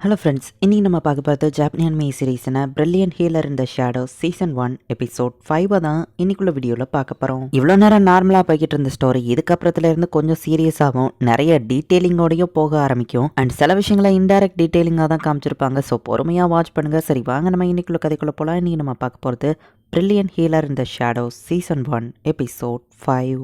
Hello friends இன்றைக்கி நம்ம பார்க்க பார்த்து ஜாப்பனியன் மே சீரீஸ்னா பிரில்லியன் ஹீலர் இந்த shadow season one episode five தான் இன்னைக்குள்ள வீடியோவில் பார்க்க போகிறோம் இவ்வளோ நேரம் நார்மலாக போய்கிட்டு இருந்த ஸ்டோரி இதுக்கப்புறத்துல இருந்து கொஞ்சம் சீரியஸாகவும் நிறைய டீட்டெயிலிங்கோடையும் போக ஆரம்பிக்கும். அண்ட் சில விஷயங்களை இன்டைரக்ட் டீட்டெயிலிங்காக தான் காமிச்சிருப்பாங்க. ஸோ பொறுமையாக வாட்ச் பண்ணுங்கள் சரி வாங்க நம்ம இன்னைக்குள்ள கதைக்குள்ள போகலாம் இன்னைக்கு நம்ம பார்க்க போகிறது பிரில்லியன் ஹீலர் இந்த shadow season one episode five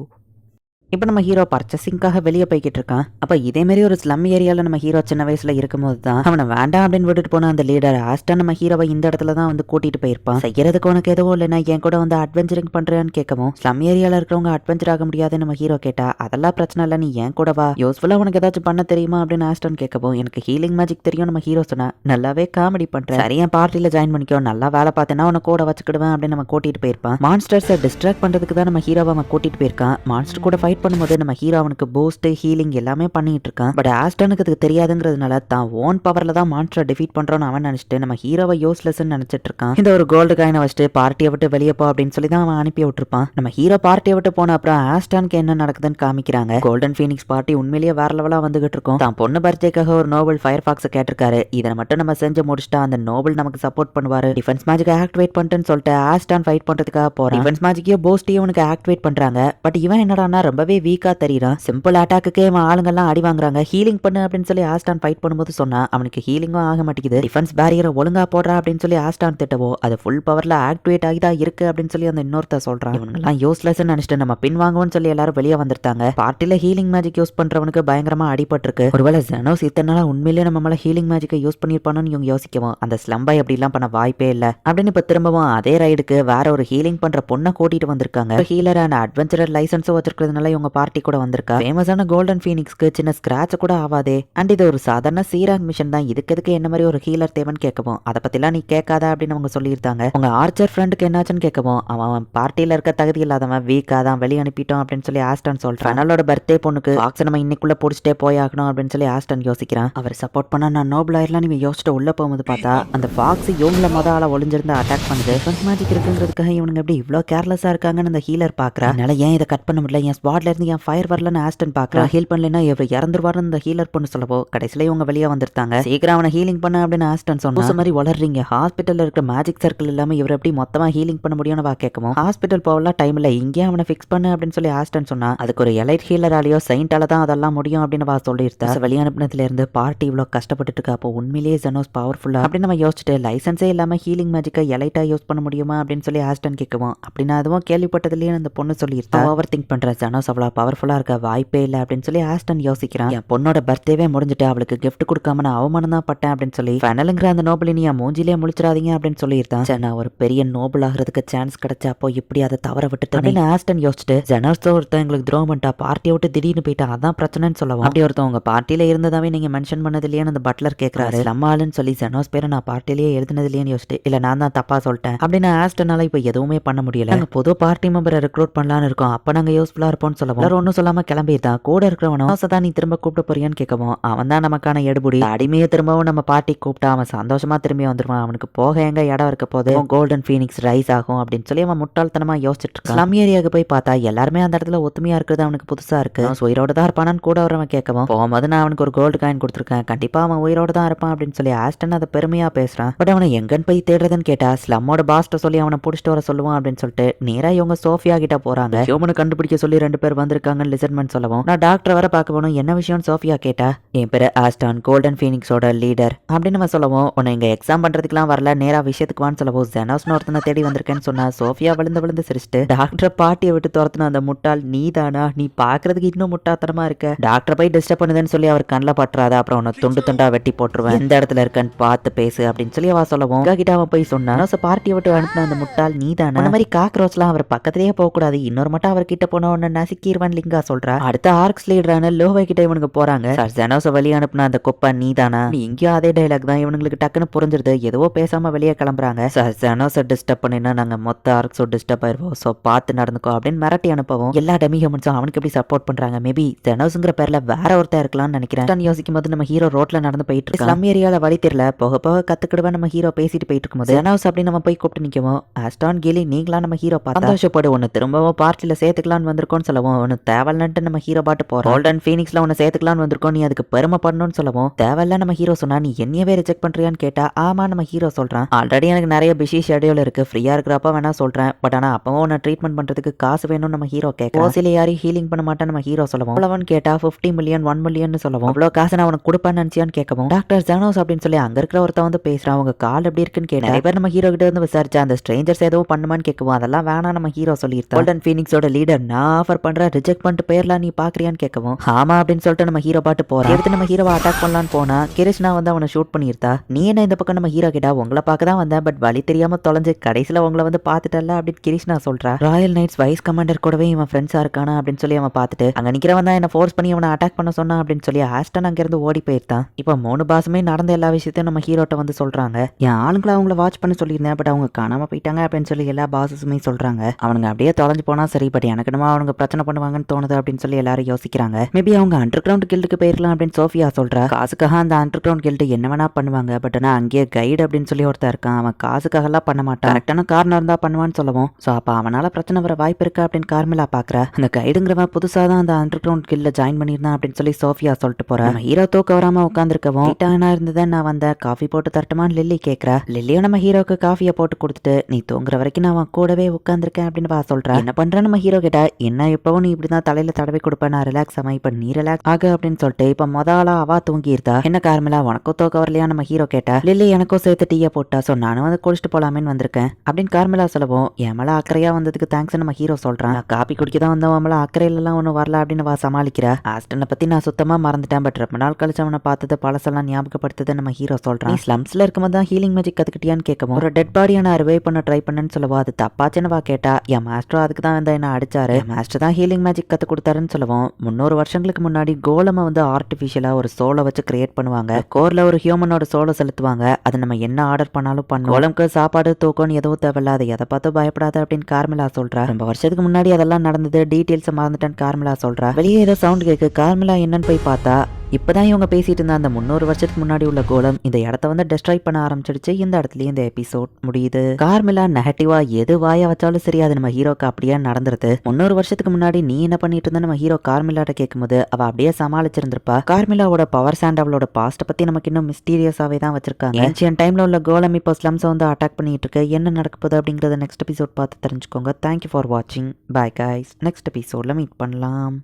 இப்போ நம்ம ஹீரோ பர்ச்சேசிங்காக வெளியே போய்கிட்டு இருக்கான். அப்போ இதே மாதிரி ஒரு ஸ்லம் ஏரியாவில் நம்ம ஹீரோ சின்ன வயசுல இருக்கும்போது தான் அவனை வேண்டாம் அப்படின்னு விட்டுட்டு போன அந்த லீடர் ஆஸ்டா நம்ம ஹீரோவை இந்த இடத்துல தான் வந்து கூட்டிட்டு போயிருப்பான். செய்யறதுக்கு உனக்கு எதுவும் இல்லைன்னா என் கூட வந்து அட்வென்ச்சரிங் பண்றேன்னு கேட்கவும் ஸ்லம் ஏரியாவில் இருக்கிறவங்க அட்வென்ச்சர் ஆக முடியாதுன்னு நம்ம ஹீரோ கேட்டா அதெல்லாம் பிரச்சனை இல்லை நீ என் கூட வா. யூஸ்ஃபுல்லாக உனக்கு ஏதாச்சும் பண்ண தெரியுமா? அப்படின்னு ஆஸ்டன் கேட்கவும் எனக்கு ஹீலிங் மேஜிக் தெரியும் நம்ம ஹீரோ சொன்னா நல்லாவே காமெடி பண்றேன். சரியா பார்ட்டியில பார்ட்டியில் ஜாயின் பண்ணிக்கோ. நல்லா வேலை பார்த்தேன்னா உன கூட வச்சுக்கிடுவேன் அப்படின்னு நம்ம கூட்டிட்டு போயிருப்பான். மான்ஸ்டர்ஸை டிஸ்ட்ராக்ட் பண்றதுக்கு தான் நம்ம ஹீரோவை அவன் கூட்டிட்டு போயிருக்கான். மான்ஸ்டர் கூட ஃபைட் பண்ணும்போது நம்ம ஹீரோ அவனுக்கு பூஸ்ட் ஹீலிங் எல்லாமே பண்ணிட்டு இருக்கான். பட் ஆஸ்டனுக்கு அதுக்கு தெரியாதுங்கிறதுனால தான் ஓன் பவர்ல தான் மான்ஸ்டரை டிஃபீட் பண்றோம்னு அவன் நினைச்சிட்டு நம்ம ஹீரோவை யூஸ்லெஸ் நினைச்சிட்டு இருக்கான். இந்த ஒரு கோல்டு காயினை வச்சுட்டு பார்ட்டியை விட்டு வெளியே போ அப்படின்னு சொல்லி தான் அவன் அனுப்பி விட்டுருப்பான். நம்ம ஹீரோ பார்ட்டியை விட்டு போன அப்புறம் ஆஸ்டானுக்கு என்ன நடக்குதுன்னு காமிக்கிறாங்க. கோல்டன் ஃபீனிக்ஸ் பார்ட்டி உண்மையிலேயே வேற லெவலா வந்துகிட்டு இருக்கும். தான் பொண்ணு பர்த்டேக்காக ஒரு நோபல் ஃபயர் ஃபாக்ஸ் கேட்டிருக்காரு. இதை மட்டும் நம்ம செஞ்சு முடிச்சுட்டா அந்த நோபல் நமக்கு சப்போர்ட் பண்ணுவாரு. டிஃபென்ஸ் மேஜிக் ஆக்டிவேட் பண்ணிட்டுன்னு சொல்லிட்டு ஆஸ்டான் ஃபைட் பண்றதுக்காக போறான். டிஃபென்ஸ் மேஜிக்கையோ போஸ்டையும் உனக்கு ஆக்டிவேட் பண்றாங்க. பட் இவன் என்னடான்னா ரொம்பவே வீக்கா தெரியுறான். சிம்பிள் அட்டாக்குக்கே அவன் ஆளுங்கெல்லாம் அடி வாங்குறாங்க. ஹீலிங் பண்ணு அப்படின்னு சொல்லி ஆஸ்டான் ஃபைட் பண்ணும்போது சொன்னா அவனுக்கு ஹீலிங்கும் ஆக மாட்டேங்குது. டிஃபென்ஸ் பேரியரை ஒழுங்கா போடுறா அப்படின்னு சொல்லி ஆஸ்டான் திட்டவோ அது ஃபுல் பவர்ல ஆக்டிவேட் ஆகிதான் இருக்கு அப்படின்னு சொல்லி அந்த இன்னொருத்த சொல்றான். இவங்கெல்லாம் யூஸ்லெஸ் நினைச்சிட்டு நம்ம பின் வாங்குவோம்னு சொல்லி எல்லாரும் வெளியே வந்திருந்தாங்க பார்ட்டில ஹீலிங் மேஜிக் யூஸ் பண்றவனுக்கு பயங்கரமா அடிபட்டிருக்கு. ஒருவேளை ஜெனோஸ் இத்தனை உண்மையிலேயே நம்ம மேல ஹீலிங் மேஜிக்கை யூஸ் பண்ணிருப்பானு இவங்க யோசிக்கவும் அந்த ஸ்லம்பை அப்படிலாம் பண்ண வாய்ப்பே இல்லை. அப்படின்னு இப்ப திரும்பவும் அதே ரைடுக்கு வேற ஒரு ஹீலிங் பண்ற பொண்ணை கூட்டிட்டு வந்திருக்காங்க. ஹீலர் அண்ட் அட்வென்ச்சரர் லைசன்ஸும் வச்சிருக்கிறதுனால இவங்க பார்ட்டி கூட வந்திருக்கா? ஃபேமஸான கோல்டன் ஃபீனிக்ஸ்க்கு சின்ன ஸ்கிராட்ச் கூட ஆகாதே அண்ட் இது ஒரு சாதாரண சீராங் மிஷன் தான். இதுக்கு எதுக்கு என்ன மாதிரி ஒரு ஹீலர் தேவைன்னு கேட்கவும். அதை பத்திலாம் நீ கேட்காத அப்படின்னு அவங்க சொல்லியிருந்தாங்க. உங்க ஆர்ச்சர் ஃப்ரெண்டுக்கு என்னாச்சுன்னு கேட்கவும். அவன் பார்ட்டியில இருக்க தகுதி இல்லாதவன் வீக்கா தான் வெளியே அனுப்பிட்டோம் அப்படின்னு சொல்லி ஆஸ்டன் சொல்றான். அனலோட பர்த்டே பொண்ணுக்கு பாக்ஸ் நம்ம இன்னைக்குள்ள பிடிச்சிட்டே போயாகணும் அப்படின்னு சொல்லி ஆஸ்டன் யோசிக்கிறான். அவர் சப்போர்ட் பண்ணா நான் நோபல் ஆயிரலாம் நீங்க யோசிச்சுட்டு உள்ள போகும்போது பார்த்தா அந்த ஃபாக்ஸ் இவங்கள மொத ஆள ஒளிஞ்சிருந்து அட்டாக் பண்ணுது. ஃபன்ஸ் மேஜிக் இருக்குங்கிறதுக்காக இவனுங்க எப்படி இவ்வளோ கேர்லெஸ்ஸா இருக்காங்கன்னு அந்த ஹீலர் பாக்குறா. அதனால ஏன் இதை கட் பண்ண முடியல? என் ஸ்பாட்ல இருந்து என் ஃபயர் வரலன்னு ஆஸ்டன் பாக்குறா. ஹீல் பண்ணலைன்னா இவர் இறந்துருவாருன்னு இந்த ஹீலர் பொண்ணு சொல்லவோ கடைசியில இவங்க வெளியே வந்திருந்தாங்க சீக்கிரம் அவனை ஹீலிங் பண்ண அப்படின்னு ஆஸ்டன் சொன்னா. "லூசு மாதிரி வளர்றீங்க. ஹாஸ்பிட்டல்ல இருக்கிற மேஜிக் சர்க்கிள் இல்லாம இவர் எப்படி மொத்தமா ஹீலிங் பண்ண முடியும்னு வா கேட்கவும். ஹாஸ்பிட்டல் போகலாம் டைம் இல்ல. இங்கே அவனை ஃபிக்ஸ் பண்ணு அப்படின்னு சொல்லி ஆஸ்டன் சொன்னா. அதுக்கு ஒரு எலைட் ஹீலராலேயோ சைண்டால தான் அதெல்லாம் முடியும் அப்படின்னு வா சொல்லியிருந்தா. வெளியே அனுப்பினதுல இருந்து பார்ட்டி இவ்வளவு கஷ்டப்பட்டுட்டு இருக்கா. அப்போ உண்மையிலேயே ஜெனோஸ் பவர்ஃபுல்லா அப்படின்னு நம்ம யோசிச்சுட்டு லைசன்ஸே இல்லாம ஹீலிங் மேஜிக்கை எலைட்டா யூஸ் பண்ண முடியுமா அப்படின்னு சொல்லி ஆஸ்டன் கேட்கவும். அப்படின்னா அதுவும் கேள்விப்பட்டதுலயே அந்த பொண்ணு சொல்லியிருந்தா. ஓவர் திங்க் பண்ற. ஜெனோஸ் அவ்வளவு பவர்ஃபுல்லா இருக்க வாய்ப்பே இல்லை அப்படின்னு சொல்லி ஆஸ்டன் யோசிக்கிறான். என் பொண்ணோட பர்த்டேவே முடிஞ்சுட்டு அவளுக்கு gift கொடுக்காம நான் அவமானம் தான் பட்டேன் அப்படின்னு சொல்லி ஃபைனலுங்கிற அந்த நோபலினி என் மூஞ்சிலே முழிச்சிடாதீங்க அப்படின்னு சொல்லியிருந்தான். நான் ஒரு பெரிய நோபல் ஆகிறதுக்கு சான்ஸ் கிடைச்சா அப்போ இப்படி அதை தவற விட்டுட்டு அப்படின்னு ஆஸ்டன் யோசிச்சுட்டு ஜெனர்ஸ் ஒருத்தன் எங்களுக்கு துரோகம் பண்ணிட்டா பார்ட்டியை விட்டு திடீர்னு போயிட்டா அதான் பிரச்சனைன்னு சொல்லவும் அப்படி ஒருத்தன் உங்க பார்ட்டியில இருந்ததாவே நீங்க மென்ஷன் பண்ணது இல்லையான்னு அந்த பட்லர் கேட்கறாரு நம்மளுன்னு சொல்லி ஜெனோஸ் பேரை நான் பார்ட்டிலேயே எழுதுனது இல்லையான்னு யோசிச்சுட்டு இல்ல நான் தான் தப்பா சொல்லிட்டேன் அப்படின்னு ஆஸ்டனால இப்போ எதுவுமே பண்ண முடியல. நாங்க புது பார்ட்டி மெம்பரை ரெக்ரூட் பண்ணலாம்னு இருக்கோம். அப்ப நாங்க யூஸ்ஃபுல்லா இருப்போம்னு சொல்லவும் எல்லாரும் ஒன்றும் சொல்லாம கிளம்பிட்டான் கூட இருக்கிறவனும் தான் நீ திரும்ப கூப்பிட்டு போறியான்னு கேட்கவும் அவன் தான் நமக்கான எடுபுடி அடிமையை திரும்பவும் நம்ம பார்ட்டி கூப்பிட்டா அவன் சந்தோஷமா திரும்பி வந்துருவான். அவனுக்கு போக எங்க இடம் இருக்க போது கோல்டன் ஃபீனிக்ஸ் ரைஸ் ஆகும் அப்படின்னு சொல்லி அவன் முட்டாள்தனமா யோசிச்சுட்டு இருக்கான். ஸ்லம் ஏரியாவுக்கு போய் பார்த்தா எல்லாருமே அந்த இடத்துல ஒத்துமையா இருக்கிறது அவனுக்கு புதுசா இருக்கு. அவன் உயிரோட தான் இருப்பானான்னு கூட வரவன் கேட்கவும் போகும்போது நான் அவனுக்கு ஒரு கோல்டு காயின் கொடுத்துருக்கேன். கண்டிப்பா அவன் உயிரோட தான் இருப்பான் அப்படின்னு சொல்லி ஆஸ்டன் அதை பெருமையா பேசுறான். பட் அவனை எங்கன்னு போய் தேடுறதுன்னு கேட்டா ஸ்லம்மோட பாஸ்ட்ட சொல்லி அவனை பிடிச்சிட்டு வர சொல்லுவான் அப்படின்னு சொல்லிட்டு நேரா இவங்க சோஃபியா கிட்ட போறாங்க. ஹியூமனை கண்டுபிடிக்க சொல்லி ரெண்டு பேர் வந்திருக்காங்கன்னு லிசன்மெண்ட் சொல்லவும். நான் டாக்டர் வர பார்க்க போகணும். என்ன விஷயம்னு சோஃபியா கேட்டா என் பேரு ஆஸ்டான் கோல்டன் ஃபீனிக்ஸோட லீடர் அப்படின்னு நம்ம சொல்லவும் உன்னை இங்க எக்ஸாம் பண்றதுக்குலாம் வரல. நேரா விஷயத்துக்கு வான்னு சொல்லவும் ஜெனோஸ்னு ஒருத்தனை தேடி வந்திருக்கேன்னு சொன்னா சோஃபியா விழுந்து விழுந்து சிரிச்சிட்டு டாக்டர் பாட்டியை விட்டு துரத்துன அந்த முட்டாள் நீ தானா நீ பாக்குறதுக்கு இன்னும் முட்டாத்தனமா இருக்க. டாக்டர் போய் டிஸ்டர்ப் பண்ணுதுன்னு சொல்லி அவர் கண்ணில் பட்டுறாத? அப்புறம் உன்னை துண்டு துண்டா வெட்டி போட்டுருவேன். எந்த இடத்துல இருக்கன்னு பார்த்து பேசு அப்படின்னு சொல்லி அவ சொல்லவும் கிட்ட அவன் போய் சொன்னான் பார்ட்டியை விட்டு அனுப்பின அந்த முட்டாள் நீ தானே அந்த மாதிரி காக்ரோச்லாம் அவர் பக்கத்திலேயே போக கூடாது இன்னொரு மட்டும் அவர்கிட்ட போன உடனே நசுக்கிடுவான் லிங்கா சொல்றா. அடுத்த ஆர்க்ஸ் லீடரான லோவை கிட்ட இவனுக்கு போறாங்க. சார் ஜெனோஸை வெளியே அனுப்புன அந்த குப்பை நீ தானா இங்கேயும் அதே டைலாக் தான் இவனுங்களுக்கு டக்குன்னு புரிஞ்சிருது. எதுவோ பேசாம வெளியே கிளம்புறாங்க. சார் ஜெனோஸை டிஸ்டர்ப் பண்ணினா நாங்க மொத்த ஆர்க்ஸோ டிஸ்டர்ப் ஆயிருவோம். ஸோ பார்த்து நடந்துக்கோ அப்படின்னு மிரட்டி அனுப்பவும். எல்லா டெமி ஹியூமன்ஸும் அவனுக்கு எப்படி சப்போர்ட் பண்றாங்க? மேபி ஜெனோஸ்ங்கிற பேர்ல வேற ஒருத்தர் இருக்கலாம்னு நினைக்கிறேன். நான் யோசிக்கும் போது நம்ம ஹீரோ ரோட்ல நடந்து போயிட்டு இருக்கோம் ஸ்லம் ஏரியால வழி தெரியல. போக போக கத்துக்கிடுவா நம்ம ஹீரோ பேசிட்டு போயிட்டு இருக்கும்போது. ஜெனோஸ் அப்படின்னு நம்ம போய் கூப்பிட்டு நிற்கவும் ஆஸ்டான் கிலி நீங்களா நம்ம ஹீரோ பார்த்து? சந்தோஷப்படு. ஒன்று திரும்பவும் பார்ட்டியில் சேர்த்துக்கலாம்னு வந்திருக்கோம்னு சொல்லவும் சொல்லவும் ஒன்று தேவையில்லன்ட்டு நம்ம ஹீரோ பாட்டு போகிறோம் கோல்டன் ஃபீனிக்ஸில் ஒன்று சேர்த்துக்கலாம்னு வந்திருக்கோம் நீ அதுக்கு பெருமை பண்ணணும்னு சொல்லவும் தேவையில்ல நம்ம ஹீரோ சொன்னா நீ என்னையவே ரிஜெக்ட் பண்ணுறியான்னு கேட்டா ஆமா நம்ம ஹீரோ சொல்கிறான் ஆல்ரெடி எனக்கு நிறைய பிஸி ஷெடியூல் இருக்கு ஃப்ரீயாக இருக்கிறப்ப வேணா சொல்கிறேன் பட் ஆனால் அப்பவும் உன்னை ட்ரீட்மெண்ட் பண்ணுறதுக்கு காசு வேணும்னு நம்ம ஹீரோ கேட்க ஓசில யாரையும் ஹீலிங் பண்ண மாட்டேன் நம்ம ஹீரோ சொல்லவும் அவ்வளோன்னு கேட்டா ஃபிஃப்டி மில்லியன் ஒன் மில்லியன் சொல்லவும் அவ்வளோ காசு நான் உனக்கு கொடுப்பேன்னு நினச்சியான்னு கேட்கவும் டாக்டர் ஜனோஸ் அப்படின்னு சொல்லி அங்கே இருக்கிற ஒருத்தன் வந்து பேசுகிறான் அவங்க கால் எப்படி இருக்குன்னு கேட்டா நிறைய பேர் நம்ம ஹீரோ கிட்ட வந்து விசாரிச்சா அந்த ஸ்ட்ரேஞ்சர்ஸ் எதுவும் பண்ணுமான்னு கேட்கவும் அதெல்லாம் வேணாம் நம்ம ஹீரோ சொல்லியிருந்தோம் கோல்டன் ஃபீனிக்ஸோட லீடர் நான் ஆஃபர் பண்ண பண்ணுற ரிஜெக்ட் பண்ணிட்டு போயிடலாம் நீ பார்க்குறியான்னு கேட்கவும் ஆமா அப்படின்னு சொல்லிட்டு நம்ம ஹீரோ பாட்டு போறோம் எடுத்து நம்ம ஹீரோவை அட்டாக் பண்ணலான்னு போனால் கிருஷ்ணா வந்து அவனை ஷூட் பண்ணியிருந்தா நீ என்ன இந்த பக்கம் நம்ம ஹீரோ கேட்டா உங்களை பார்க்க தான் வந்தேன் பட் வழி தெரியாமல் தொலைஞ்சு கடைசியில உங்களை வந்து பார்த்துட்டல அப்படின்னு கிருஷ்ணா சொல்கிறா ராயல் நைட்ஸ் வைஸ் கமாண்டர் கூடவே இவன் ஃப்ரெண்ட்ஸாக இருக்கானா அப்படின்னு சொல்லி அவன் பார்த்துட்டு அங்கே நிற்கிறவன் தான் என்ன ஃபோர்ஸ் பண்ணி அவனை அட்டாக் பண்ண சொன்னான் அப்படின்னு சொல்லி ஆஸ்டன் அங்கேருந்து ஓடி போயிருந்தான் இப்போ மூணு பாசமே நடந்த எல்லா விஷயத்தையும் நம்ம ஹீரோட்ட வந்து சொல்றாங்க. என் ஆளுங்களை அவங்கள வாட்ச் பண்ண சொல்லியிருந்தேன் பட் அவங்க காணாம போயிட்டாங்க அப்படின்னு சொல்லி எல்லா பாசஸுமே சொல்றாங்க. அவனுங்க அப்படியே தொலைஞ்சு போனா சரி பட் எனக்கு என்னமோ அவனுங்க பிரச்சனை பண்ணுவாங்கன்னு தோணுது அப்படின்னு சொல்லி எல்லாரும் யோசிக்கிறாங்க. மேபி அவங்க அண்டர் கிரவுண்ட் கில்டுக்கு போயிருக்கலாம் அப்படின்னு சோஃபியா சொல்றா. காசுக்காக அந்த அண்டர் கிரவுண்ட் கில்டு என்ன வேணா பண்ணுவாங்க. பட் ஆனா அங்கேயே கைடு அப்படின்னு சொல்லி ஒருத்தன் இருக்கான். அவன் காசுக்காக எல்லாம் பண்ண மாட்டான். கரெக்டான காரணம் இருந்தா பண்ணுவான்னு சொல்லுவோம். சோ அப்ப அவனால பிரச்சனை வர வாய்ப்பு இருக்கா அப்படின்னு கார்மிலா பாக்குற. அந்த கைடுங்கிறவன் புதுசா தான் அந்த அண்டர் கிரவுண்ட் கில்ல ஜாயின் பண்ணியிருந்தான் அப்படின்னு சொல்லி சோஃபியா சொல்லிட்டு போறா. ஹீரோ தூக்க வராம உட்காந்துருக்கவும் டைட்டானா இருந்ததை நான் வந்த காஃபி போட்டு தரட்டுமான்னு லில்லி கேக்குற. லில்லியும் நம்ம ஹீரோக்கு காஃபியை போட்டு கொடுத்துட்டு நீ தூங்குற வரைக்கும் நான் அவன் கூடவே உட்காந்துருக்கேன் அப்படின்னு வா சொல்றா. என்ன பண்ற நம்ம ஹீரோ கிட்ட? என்ன இப்பவும் நீ இப்படிதான் தலையில தடவை கொடுப்பேன் நான் ரிலாக்ஸ் ஆமா இப்ப நீ ரிலாக்ஸ் ஆகு அப்படின்னு சொல்லிட்டு இப்ப மொத ஆளா அவா தூங்கியிருந்தா என்ன கார்மிலா உனக்கும் தூக்க வரலையா நம்ம ஹீரோ கேட்டா? லில்லி எனக்கும் சேர்த்து டீயை போட்டா ஸோ நானும் வந்து குளிச்சுட்டு போலாமேன்னு வந்திருக்கேன் அப்படின்னு கார்மலா சொல்லவும் என் அக்கறையா வந்ததுக்கு தேங்க்ஸ் நம்ம ஹீரோ சொல்றான். காப்பி குடிக்க தான் வந்தவன் அக்கறையில அக்கறையிலலாம் ஒன்றும் வரல அப்படின்னு வா சமாளிக்கிறா. ஆஸ்டனை பத்தி நான் சுத்தமா மறந்துட்டேன் பட் ரொம்ப நாள் கழிச்சு அவனை பார்த்தது பழசெல்லாம் ஞாபகப்படுத்துது நம்ம ஹீரோ சொல்றான். ஸ்லம்ஸ்ல இருக்கும்போது தான் ஹீலிங் மேஜிக் கத்துக்கிட்டியான்னு கேட்கவும் ஒரு டெட் பாடியை நான் ரிவைவ் பண்ண ட்ரை பண்ணேன்னு சொல்லுவா அது தப்பாச்சுன்னு வா கேட்டா என் மாஸ்டர் அதுக்கு தான் வந்து என்ன அடிச்சாரு. மாஸ்டர் தான் ஹீலிங் மேஜிக் கத்து கொடுத்தாருன்னு சொல்லவும். முன்னூறு வருஷங்களுக்கு முன்னாடி கோலமை வந்து ஆர்டிஃபிஷியலா ஒரு சோலை வச்சு கிரியேட் பண்ணுவாங்க. கோர்ல ஒரு ஹியூமனோட சோலை செலுத்துவாங்க. அது நம்ம என்ன ஆர்டர் பண்ணாலும் பண்ணும் கோலம்க்கு சாப்பாடு தூக்கம்னு எதுவும் தேவையில்ல. அதை எதை பார்த்து பயப்படாத அப்படின்னு கார்மிலா சொல்றா. ரொம்ப வருஷத்துக்கு முன்னாடி அதெல்லாம் நடந்தது. டீட்டெயில்ஸ் மறந்துட்டேன்னு கார்மிலா சொல்றா. வெளியே ஏதோ சவுண்ட் கேக்கு. கார்மிலா என்னன்னு போய் பார்த்தா இப்பதான் இவங்க பேசிட்டு இருந்த அந்த முன்னூறு வருஷத்துக்கு முன்னாடி உள்ள கோலம் இந்த இடத்த வந்து டெஸ்ட்ராய் பண்ண ஆரம்பிச்சிடுச்சு. இந்த இடத்துலயே இந்த எபிசோட் முடியுது. கார்மிலா நெகட்டிவா எது வாய வச்சாலும் சரி அது நம்ம ஹீரோக்கு அப்படியே நடந்துருது. முன்னூறு வருஷத்துக்கு முன்னாடி நீ என்ன பண்ணிட்டு இருந்த? நம்ம ஹீரோ கார்மிலாட்ட கேட்கும்போது அவ அப்படியே சமாளிச்சிருந்திருப்பா. கார்மிலாவோட பவர் சாண்ட் அவளோட பாஸ்ட்டை பத்தி நமக்கு இன்னும் மிஸ்டீரியஸாவே தான் வச்சிருக்காங்க. ஏன்சியன் டைம்ல உள்ள கோலம் இப்போ ஸ்லம்ஸ் வந்து அட்டாக் பண்ணிட்டு இருக்கு. என்ன நடக்க போகுது அப்படிங்கறத நெக்ஸ்ட் எபிசோட் பார்த்து தெரிஞ்சுக்கோங்க. தேங்க்யூ ஃபார் வாட்சிங் பை கைஸ் நெக்ஸ்ட் எபிசோட்ல மீட் பண்ணலாம்.